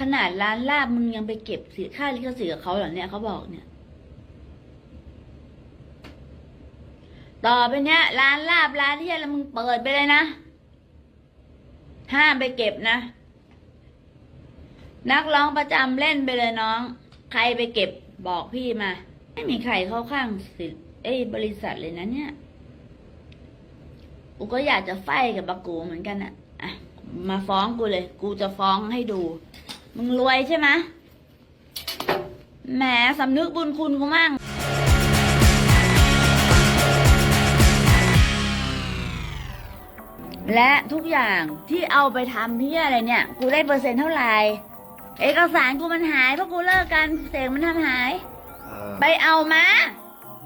ขนาดร้านลาบมึงยังไปเก็บเสียค่าลิขสิทธิ์กับเขาเหรอเนี่ยเขาบอกเนี่ย ต่อไปเนี้ยร้านลาบร้านที่อะไรมึงเปิดไปเลยนะห้ามไปเก็บนะ นักร้องประจำเล่นไปเลยน้อง ใครไปเก็บบอกพี่มา ไม่มีใครเข้าข้างสิเอ้บริษัทเลยนะเนี่ยกูก็อยากจะไฟกับบักกูเหมือนกันอะอะมาฟ้องกูเลย กูจะฟ้องให้ดู มึงรวยใช่ไหมแหมสำนึกบุญคุณกูมั่งและทุกอย่างที่เอาไปทำที่อะไรเนี่ย กูได้เปอร์เซ็นต์เท่าไหร่ เอกสารกูมันหายเพราะกูเลิกกันเสกมันทำหาย เอ่อไปเอามา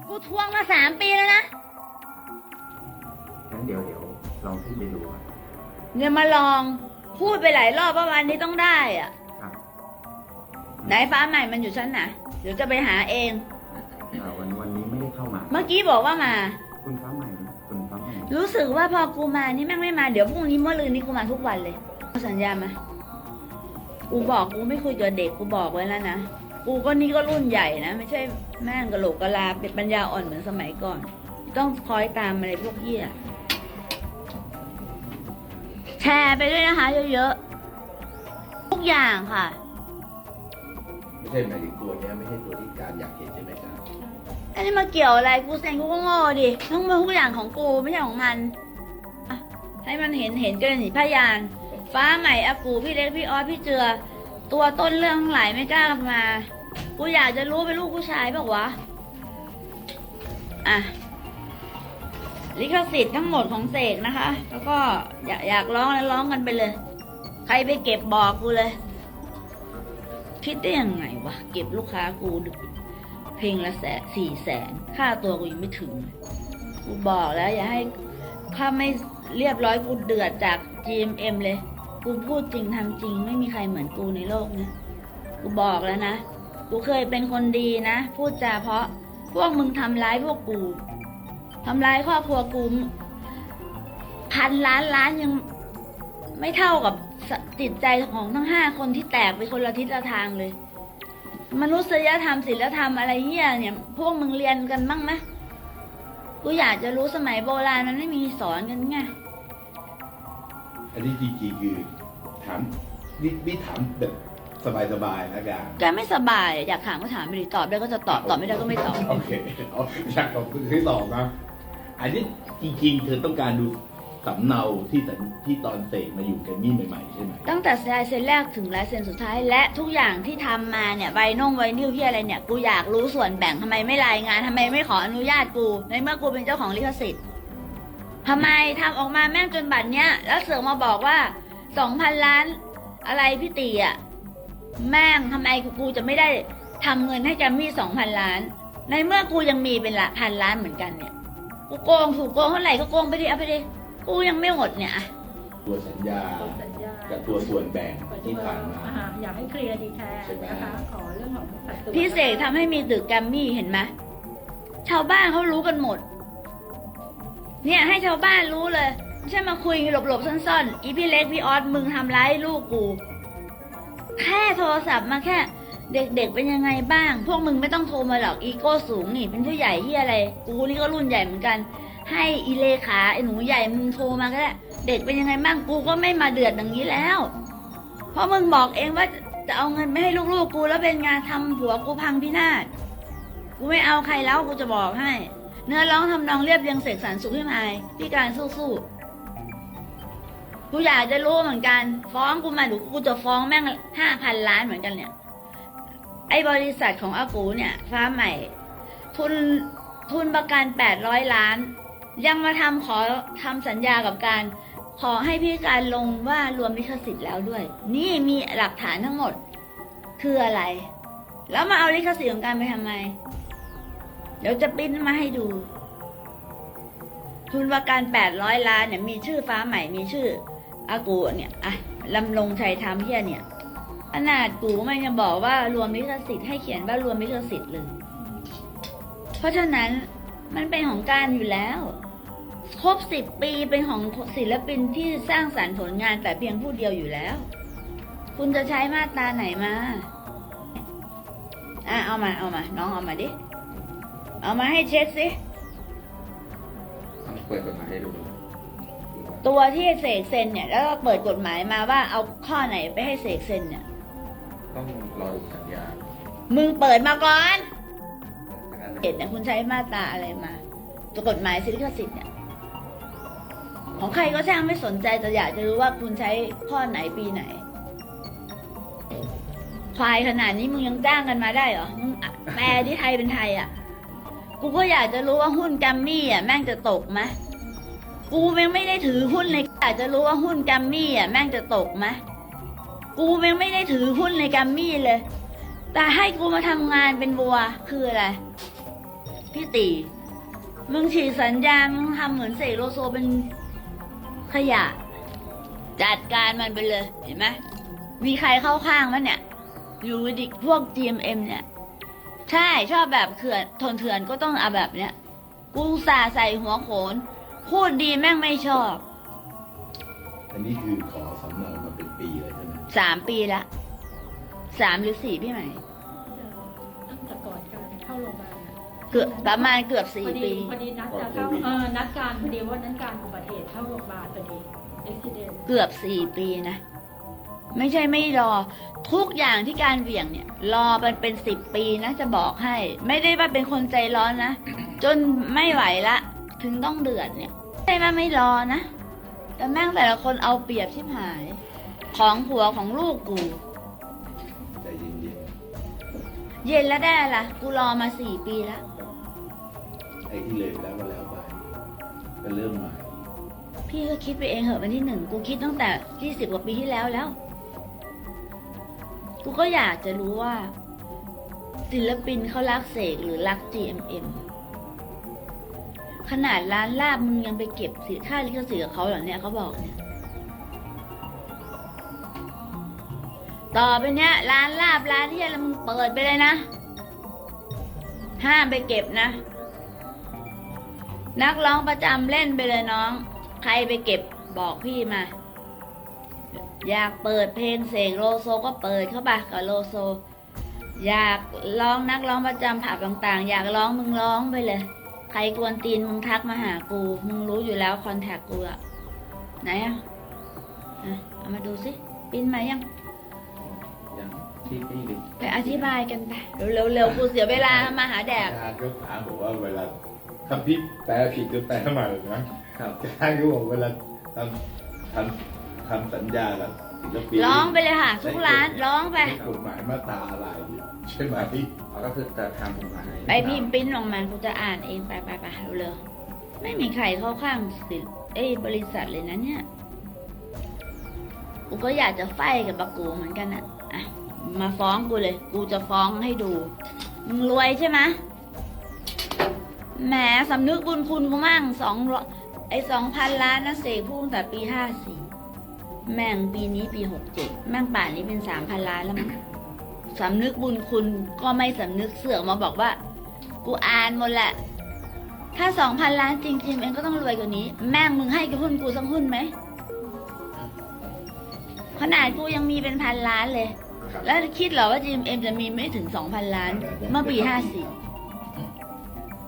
กูทวงมาสามปีแล้วนะ งั้นเดี๋ยวเดี๋ยวลองขึ้นไปดูก่อน เนี่ยมาลองพูดไปหลายรอบว่าวันนี้ต้องได้อะครับ ไหนฟ้าใหม่มันอยู่ชั้นไหนเดี๋ยวจะไปหาเองเอ่อวันวันนี้ไม่ได้เข้ามา เมื่อกี้บอกว่ามา คุณฟ้าใหม่คุณฟ้าใหม่รู้สึกว่าพอกูมานี่แม่งไม่มาเดี๋ยวพรุ่งนี้เมื่อลืนนี้กูมาทุกวันเลยสัญญามากูบอกกูไม่คุยกับเด็กกูบอกไว้แล้วนะกูก็นี่ก็รุ่นใหญ่นะไม่ใช่แม่งกะโหลกกะลาเป็นปัญญาอ่อนเหมือนสมัยก่อน ต้องคอยตามอะไรพวกเหี้ยแชร์ไปด้วยนะคะ เยอะๆทุกอย่างค่ะไม่ ใช่หมายถึงตัวเนี้ยไม่ใช่ตัวที่การอยากเห็นใช่ไหมครับอันนี้มาเกี่ยวอะไรกูเซงกูก็โง่ดิทั้งหมดทุกอย่างของกูไม่ใช่ของมันอะให้มันเห็นเห็นกันหนิพยาน ฟ้าใหม่อากูพี่เล็กพี่ออสพี่เจือ ตัวต้นเรื่องทั้งหลายไม่กล้ามา กูอยากจะรู้เป็นลูกผู้ชายเปล่าวะอะลิขสิทธิ์ทั้งหมดของเสกนะคะ แล้วก็อยากอยากร้องแล้วร้องกันไปเลย ใครไปเก็บบอกกูเลย คิดได้ยังไงวะ เก็บลูกค้ากูเพลงละแสนสี่แสนค่าตัวกูยังไม่ถึง กูบอกแล้วอย่าให้ถ้าไม่เรียบร้อยกูเดือดจาก GMM เลย กูพูดจริงทำจริง ไม่มีใครเหมือนกูในโลกนะกูบอกแล้วนะ กูเคยเป็นคนดีนะ พูดจาเพราะพวกมึงทำร้ายพวกกูทำร้ายครอบครัวกูพันล้านล้านยัง ไม่เท่ากับสจิตใจของทั้งห้าคนที่แตกไปคนละทิศละทางเลย มนุษยธรรมศีลธรรมอะไรเหี้ยเนี่ย พวกมึงเรียนกันบ้างไหมกูอยากจะรู้สมัยโบราณมันไม่มีสอนกันไงอันนี้จริงๆคือถามนี่นี่ถามแบบสบายๆนะการแกไม่สบาย อยากถามก็ถามไปดิตอบได้ก็จะตอบตอบไม่ได้ก็ไม่ตอบ โอเคเอาอยากขอบคุณที่ตอบนะ อันนี้จริง ๆ เธอต้องการดู สำเนาที่สัญที่ตอนเสกมาอยู่แกรมมี่ใหม่ๆใช่ไหมตั้งแต่ลายเซ็นแรกถึงลายเซ็นสุดท้ายและทุกอย่างที่ทำมาเนี่ยใบน่งใบนิ้วที่อะไรเนี่ยกูอยากรู้ส่วนแบ่งทำไมไม่รายงานทำไมไม่ขออนุญาตกู ในเมื่อกูเป็นเจ้าของลิขสิทธิ์ทำไมทำออกมาแม่งจนบัตรเนี้ยแล้วเสือกมาบอกว่าสองพันล้านอะไรพี่ตีอะแม่งทำไมกูกูจะไม่ได้ทำเงินให้แกรมมี่สองพันล้าน ในเมื่อกูยังมีเป็นละพันล้านเหมือนกันเนี่ย กูโกงถูกโกงเท่าไหร่ก็โกงไปดิเอาไปดิ กูยังไม่หมดเนี่ยอะตัวสัญญาตัวสัญญากับตัวส่วนแบ่งที่ผ่านมา อ่อยากให้เคลียร์ดีแทนใช่ไหม นะคะ ขอเรื่องของสัดส่วนพี่เสกทำให้มีตึกแกรมมี่เห็นไหมชาวบ้านเขารู้กันหมด เนี่ยให้ชาวบ้านรู้เลยไม่ใช่มาคุยหลบๆซ่อนๆอีพี่เล็กพี่ออสมึงทำร้ายลูกกู แค่โทรศัพท์มาแค่ เด็กๆเป็นยังไงบ้าง พวกมึงไม่ต้องโทรมาหรอกอีโก้สูงนี่ เป็นผู้ใหญ่ที่อะไร กูนี่ก็รุ่นใหญ่เหมือนกัน ให้อีเลขาไอหนูใหญ่มึงโทรมาก็ได้เด็กเป็นยังไงบ้างกูก็ไม่มาเดือดอย่างนี้แล้ว เพราะมึงบอกเองว่าจะเอาเงินไปให้ลูกๆกูแล้วเป็นงานทำผัวกูพังพินาศกูไม่เอาใครแล้วกูจะบอกให้ เนื้อร้องทำนองเรียบเรียงเสกสรรสุขพิมายพี่การสู้ๆกูอยากจะรู้เหมือนกัน ฟ้องกูมาหรือกูจะฟ้องแม่งห้าพันล้านเหมือนกันเนี่ย ไอ้บริษัทของอากูเนี่ย ฟ้าใหม่ ทุนทุนประกันแปดร้อยล้าน ยังมาทำขอทำสัญญากับการ ขอให้พี่การลงว่ารวมลิขสิทธิ์แล้วด้วย นี่มีหลักฐานทั้งหมด คืออะไร แล้วมาเอาลิขสิทธิ์ของการไปทำไม เดี๋ยวจะปิ้นมาให้ดู ทุนประกันแปดร้อยล้านเนี่ยมีชื่อฟ้าใหม่มีชื่ออากูเนี่ยอะลำลงชัยธรรมเฮียเนี่ยขนาดกูมันยังบอกว่ารวมลิขสิทธิ์ให้เขียนว่ารวมลิขสิทธิ์เลย เพราะฉะนั้นมันเป็นของการอยู่แล้ว ครบสิบปีเป็นของศิลปินที่สร้างสรรค์ผลงานแต่เพียงผู้เดียวอยู่แล้วกูคุณจะใช้มาตราไหนมาอะเอามาเอามา น้องเอามาดิ เอามาให้เช็คสิต้องเปิดกฎหมายให้ดูตัวที่เสกเซ็นเนี่ย แล้วก็เปิดกฎหมายมาว่าเอาข้อไหนไปให้เสกเซ็นเนี่ยต้องรอดูสัญญา มึงเปิดมาก่อนจากนั้นเห็นเนี่ยคุณใช้มาตราอะไรมา ตัวกฎหมายสิทธิสิทธิ์เนี่ย ของใครก็ช่างไม่สนใจแต่อยากจะรู้ว่าคุณใช้ข้อไหนปีไหน ควายขนาดนี้มึงยังจ้างกันมาได้เหรอ มึงแปลที่ไทยเป็นไทยอะ กูก็อยากจะรู้ว่าหุ้นแกัมมี่อะแม่งจะตกไหมกูยังไม่ได้ถือหุ้นเลยอยากจะรู้ว่าหุ้นแกัมมี่อะแม่งจะตกไหมกูยังไม่ได้ถือหุ้นในแกัมมี่เลย แต่ให้กูมาทำงานเป็นบัวคืออะไร พี่ตีมึงฉีดสัญญา มึงทำเหมือนเสกโลโซเป็น ขยะ จัดการมันไปเลย เห็นไหมมีใครเข้าข้างมันเนี่ย อยู่ดิพวก GMM เนี่ย ใช่ชอบแบบเขื่อนทนเถื่อนก็ต้องเอาแบบเนี้ยกูอุตสาห์ใส่หัวโขน พูดดีแม่งไม่ชอบ อันนี้คือขอสำเนามาเป็นปีเลยใช่ไหมสามปีละสามหรือสี่พี่ใหม่ เกือบประมาณเกือบสี่พอดีปี พอดีนัดจะเข้าเออนัดการพอดีว่านัดการอุบัติเหตุเข้าโรงพยาบาลพอดีอุบิเหตุเกือบสี่ปีนะ ไม่ใช่ไม่รอ ทุกอย่างที่การเหวี่ยงเนี่ย รอมันเป็นสิบปีนะจะบอกให้ ไม่ได้ว่าเป็นคนใจร้อนนะ จนไม่ไหวละ ถึงต้องเดือดเนี่ยไม่ใช่ว่าไม่รอนะ แต่แม่งแต่ละคนเอาเปรียบชิบหาย ของผัวของลูกกู ใจเย็นเย็นแล้วได้ละกูรอมาสี่ปีแล้วๆ ไอ้ที่เลยแล้วก็แล้วไปก็เริ่มใหม่ พี่ก็คิดไปเองเหอะวันที่หนึ่งกูคิดตั้งแต่ยี่สิบกว่าปีที่แล้วแล้ว กูก็อยากจะรู้ว่า ศิลปินเขารักเสกหรือรัก GMM ขนาดร้านลาบมึงยังไปเก็บสิค่าลิขสิทธิ์กับเขาเหรอเนี่ยเขาบอกเนี่ย ต่อไปเนี้ยร้านลาบร้านที่อะไรมึงเปิดไปเลยนะ ห้ามไปเก็บนะ นักร้องประจำเล่นไปเลยน้อง ใครไปเก็บบอกพี่มา อยากเปิดเพลงเสกโลโซก็เปิดเข้าไปกับโลโซ อยากร้องนักร้องประจำผับต่างๆ อยากร้องมึงร้องไปเลย ใครกวนตีนมึงทักมาหากู มึงรู้อยู่แล้วคอนแทคกูอะไหนอะอะเอามาดูสิปินมายังอย่างที่นี่ดิไปอธิบายกันไปเร็วๆเร็วๆกูเสียเวลามาหาแดกอาจารย์ก็ถามบอกว่าเวลา ถ้าพี่แปลผิดก็แปลใหม่นะครับอาจารย์ก็บอกเวลาทำทำทำสัญญากับศิลปินร้องไปเลยค่ะทุกร้านร้องไปใช้กฎหมายมาตราอะไรใช่ไหมเขาก็คือจะทำกฎหมายไปพิมพ์ปริ้นออกมากูจะอ่านเองไปไปไปเร็วๆไม่มีใครเข้าข้างสิเอ้ยบริษัทเลยนะเนี่ยกูก็อยากจะไฟกับปะกูเหมือนกันอะอะ มาฟ้องกูเลย กูจะฟ้องให้ดู มึงรวยใช่ไหม แหมสำนึกบุญคุณกูมั่งสองร้อยไอสองพันล้านนะเสกพูดตั้งแต่ปีห้าสี่แม่งปีนี้ปีหกเจ็ดแม่งป่านนี้เป็นสามพันล้านแล้วมั้งสำนึกบุญคุณก็ไม่สำนึกเสือกมาบอกว่า กูอ่านหมดแหละ ถ้าสองพันล้านจริง ๆ เองก็ต้องรวยกว่านี้ แม่งมึงให้กับหุ้นกูสักหุ้นไหมขนาดกูยังมีเป็นพันล้านเลย แล้วคิดเหรอว่า GMM จะมีไม่ถึงสองพันล้าน เมื่อปีห้าสี่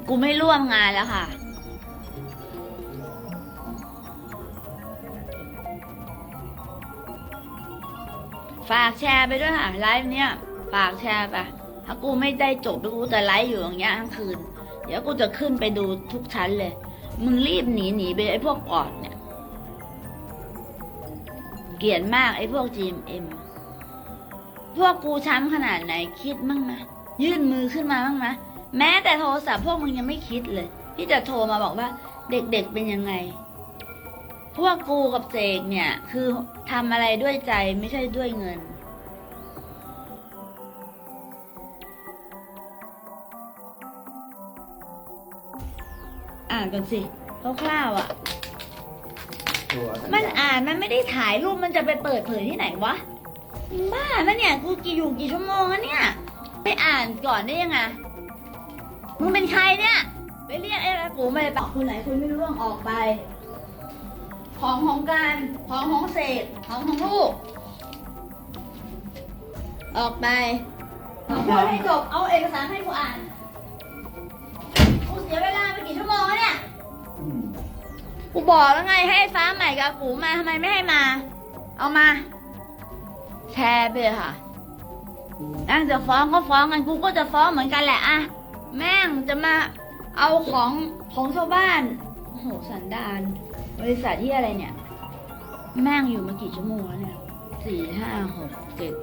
กูไม่ร่วมงานแล้วค่ะ ฝากแชร์ไปด้วยค่ะ ไลฟ์เนี้ยฝากแชร์ไปถ้ากูไม่ได้จบกูจะไลฟ์อยู่อย่างเงี้ยทั้งคืน เดี๋ยวกูจะขึ้นไปดูทุกชั้นเลย มึงรีบหนีหนีไปไอ้พวกกอดเนี่ย เกลียดมากไอ้พวก GMM พวกกูช้ำขนาดไหนคิดมั่งไหมยื่นมือขึ้นมาบ้างไหม แม้แต่โทรศัพท์พวกมึงยังไม่คิดเลย ที่จะโทรมาบอกว่าเด็กๆเป็นยังไง พวกกูกับเจกเนี่ย คือทำอะไรด้วยใจไม่ใช่ด้วยเงิน อ่านกันสิคร่าวๆอะ ตัวสัญมันญาอ่านมันไม่ได้ถ่ายรูปมันจะไปเปิดเผยที่ไหนวะมึงบ้าปะเนี่ยกูกี่อยู่กี่ชั่วโมงแล้วเนี่ย ไปอ่านก่อนได้ยังไง มึงเป็นใครเนี่ย ไปเรียกไอ้ระกูมาเลยปะคนไหนคุณไม่รู้เรื่องออกไป ของของการของของเศษของของลูก ออกไปพูดให้จบ เอาเอกสารให้กูอ่าน กูเสียเวลาไปกี่ชั่วโมงแล้วเนี่ยอืมกูบอกแล้วไงให้ไอ้ฟ้าใหม่กับกูมาทำไมไม่ให้มา เอามา แชร์ไปเลยค่ะนั่งจะฟ้องก็ฟ้องกัน กูก็จะฟ้องเหมือนกันแหละอะ แม่งจะมาเอาของของชาวบ้าน โอ้โหสันดาน บริษัทที่อะไรเนี่ย แม่งอยู่มากี่ชั่วโมงแล้วเนี่ยสี่ห้าหกเจ็ด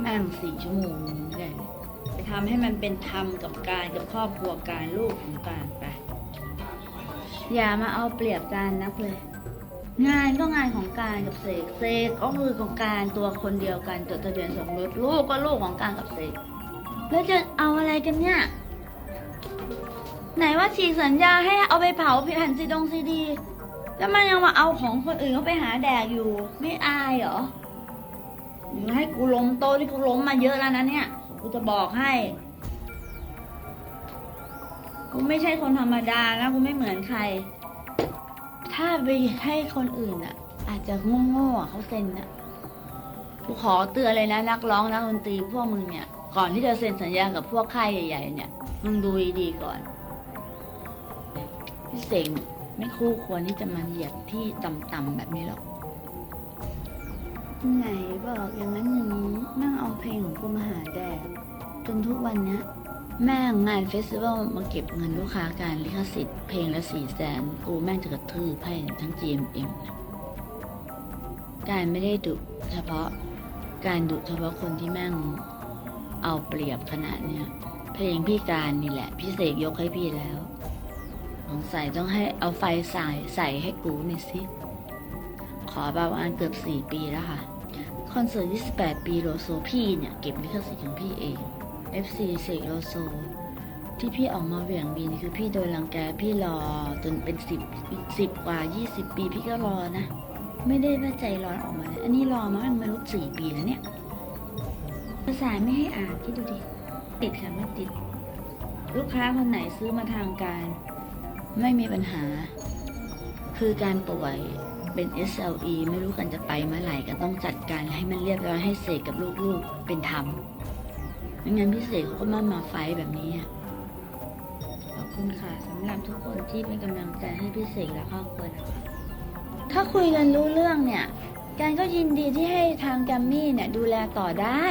แม่งสี่ชั่วโมงได้เลยไปทำให้มันเป็นธรรมกับการกับครอบครัวการลูกของการไป อย่ามาเอาเปรียบการนักเลย งานก็งานของการกับเสกเสกก็คือของการตัวคนเดียวกันจดทะเบียนสมรสลูกก็ลูกของการกับเสกแล้วจะเอาอะไรกันเนี่ย ไหนว่าฉีกสัญญาให้เอาไปเผาแผ่นซีดงซีดี แล้วมันยังมาเอาของคนอื่นเขาไปหาแดกอยู่ ไม่อายเหรอหรือให้กูล้มโตะที่กูล้มมาเยอะแล้วนะเนี่ย กูจะบอกให้ กูไม่ใช่คนธรรมดานะกูไม่เหมือนใคร ถ้าไปให้คนอื่นอะ อาจจะโง่ๆอะเขาเซ็นอะ กูขอเตือนเลยนะนักร้องนักดนตรีพวกมึงเนี่ย ก่อนที่จะเซ็นสัญญากับพวกค่ายใหญ่ ๆ เนี่ย มึงดูดีๆก่อน เสงไม่คู่ควรที่จะมาเหยียบที่ต่ำๆแบบนี้หรอกไหนบอกอย่างนั้นอย่างนี้แม่งเอาเพลงของกูมาหาแดกจนทุกวันเนี้ย แม่งงานเฟสติวัลมาเก็บเงินลูกค้าการลิขสิทธิ์ เพลงละสี่แสนกูแม่งจะกระทืบให้ทั้ง GMM การไม่ได้ดุเฉพาะการดุเฉพาะคนที่แม่งเอาเปรียบขนาดเนี้ยเพลงพี่การนี่แหละ พี่เสกยกให้พี่แล้ว สงสัยต้องให้เอาไฟใส่ใส่ให้กูหน่อยสิ ขอประมาณเกือบสี่ปีแล้วค่ะ คอนเสิร์ต28ปีโลโซพี่เนี่ย เก็บลิขสิทธิ์ของพี่เอง FC เสกโลโซ ที่พี่ออกมาเหวี่ยงบินคือพี่โดนรังแกพี่รอจนเป็นสิบสิบกว่า20ปีพี่ก็รอนะ ไม่ได้ว่าใจร้อนออกมาเลยอันนี้รอมาตั้งไม่รู้สี่ปีแล้วเนี่ยภาษาไม่ให้อ่านคิดดูดิติดค่ะไม่ติด ลูกค้าคนไหนซื้อมาทางการ ไม่มีปัญหา คือการป่วยเป็น SLE ไม่รู้กันจะไปเมื่อไหร่ก็ต้องจัดการให้มันเรียบร้อยให้เสกกับลูกๆเป็นธรรมไม่งั้นพี่เสกเขาก็มามาไฟแบบนี้ขอบคุณค่ะสำหรับทุกคนที่เป็นกำลังใจให้พี่เสกและครอบครัวนะคะถ้าคุยกันรู้เรื่องเนี่ยการก็ยินดีที่ให้ทางแกมมี่เนี่ยดูแลต่อได้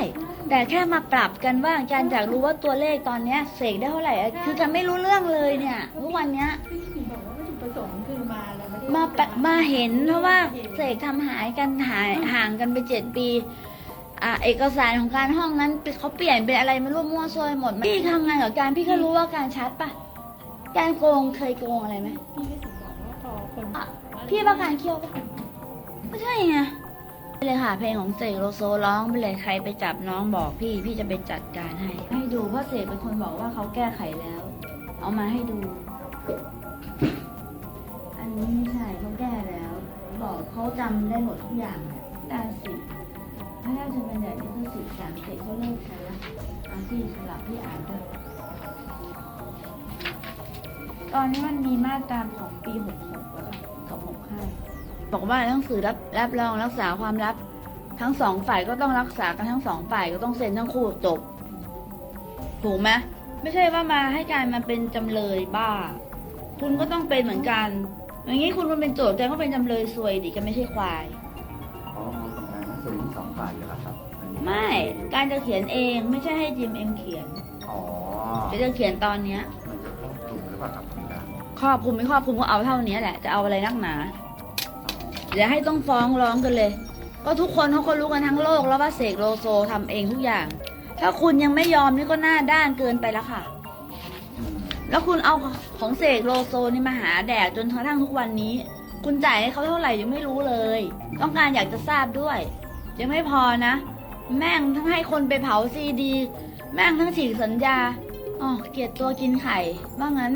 แต่แค่มาปรับกันว่าการอยากรู้ว่าตัวเลขตอนเนี้ยเสกได้เท่าไหร่อะคือกันไม่รู้เรื่องเลยเนี่ยทุกวันเนี้ยพี่หมีบอกว่าวัตถุประสงค์คือมาแล้วไม่ได้มาแปะมาเห็นเพราะว่าเสกทำหายกันหายห่างกันไปเจ็ดปีอ่าเอกสารของการห้องนั้นเขาเปลี่ยนเป็นอะไรไม่รู้มั่วซั่วไปหมดพี่ทำงานกับการพี่ก็รู้ว่าการชัดปะการโกงเคยโกงอะไรไหมพี่ไม่ถึงบอกว่าพอคน อะพี่ว่าการเคี่ยวปะไม่ใช่ไงไป เลยค่ะเพลงของเสกโลโซร้องไปเลยใครไปจับน้องบอกพี่พี่จะไปจัดการให้ ให้ดูเพราะเสกเป็นคนบอกว่าเขาแก้ไขแล้ว เอามาให้ดู อันนี้ไม่ใช่เขาแก้แล้ว บอกเขาจำได้หมดทุกอย่างแหละด้าสิพระราชบัญญัติลิขสิทธิ์สามเสกเขาเลิกใช้แล้วอาที่สลับพี่อ่านด้วยตอนนี้มันมีมาตราของปี66แล้วหกับ65 บอกว่าหนังสือรับรับรองรักษาความลับ ทั้งสองฝ่ายก็ต้องรักษากันทั้งสองฝ่ายก็ต้องเซ็นทั้งคู่จบถูกไหมไม่ใช่ว่ามาให้การมาเป็นจำเลยบ้า คุณก็ต้องเป็นเหมือนกันอย่างนี้คุณมาเป็นโจทย์แต่ก็เป็นจำเลยซวยดิก็ไม่ใช่ควายอ๋อทำงานหนังสือทั้งสองฝ่ายอยู่แล้วครับอันนี้ไม่การจะเขียนเองไม่ใช่ให้จิมเอ็มเขียนอ๋อเดี๋ยวจะเขียนตอนเนี้ยมันจะครอบคลุมหรือเปล่าครับคุณการครอบคลุมไม่ครอบคลุมก็เอาเท่านี้แหละจะเอาอะไรนักหนา เดี๋ยวให้ต้องฟ้องร้องกันเลย ก็ทุกคนเขาก็รู้กันทั้งโลกแล้วว่าเสกโลโซทำเองทุกอย่าง ถ้าคุณยังไม่ยอมนี่ก็หน้าด้านเกินไปแล้วค่ะ แล้วคุณเอาของเสกโลโซนี่มาหาแดกจนกระทั่งทุกวันนี้ คุณจ่ายให้เขาเท่าไหร่ยังไม่รู้เลย ต้องการอยากจะทราบด้วย ยังไม่พอนะ แม่งทั้งให้คนไปเผาซีดี แม่งทั้งฉีกสัญญาอ๋อเกลียดตัวกินไข่ว่างั้น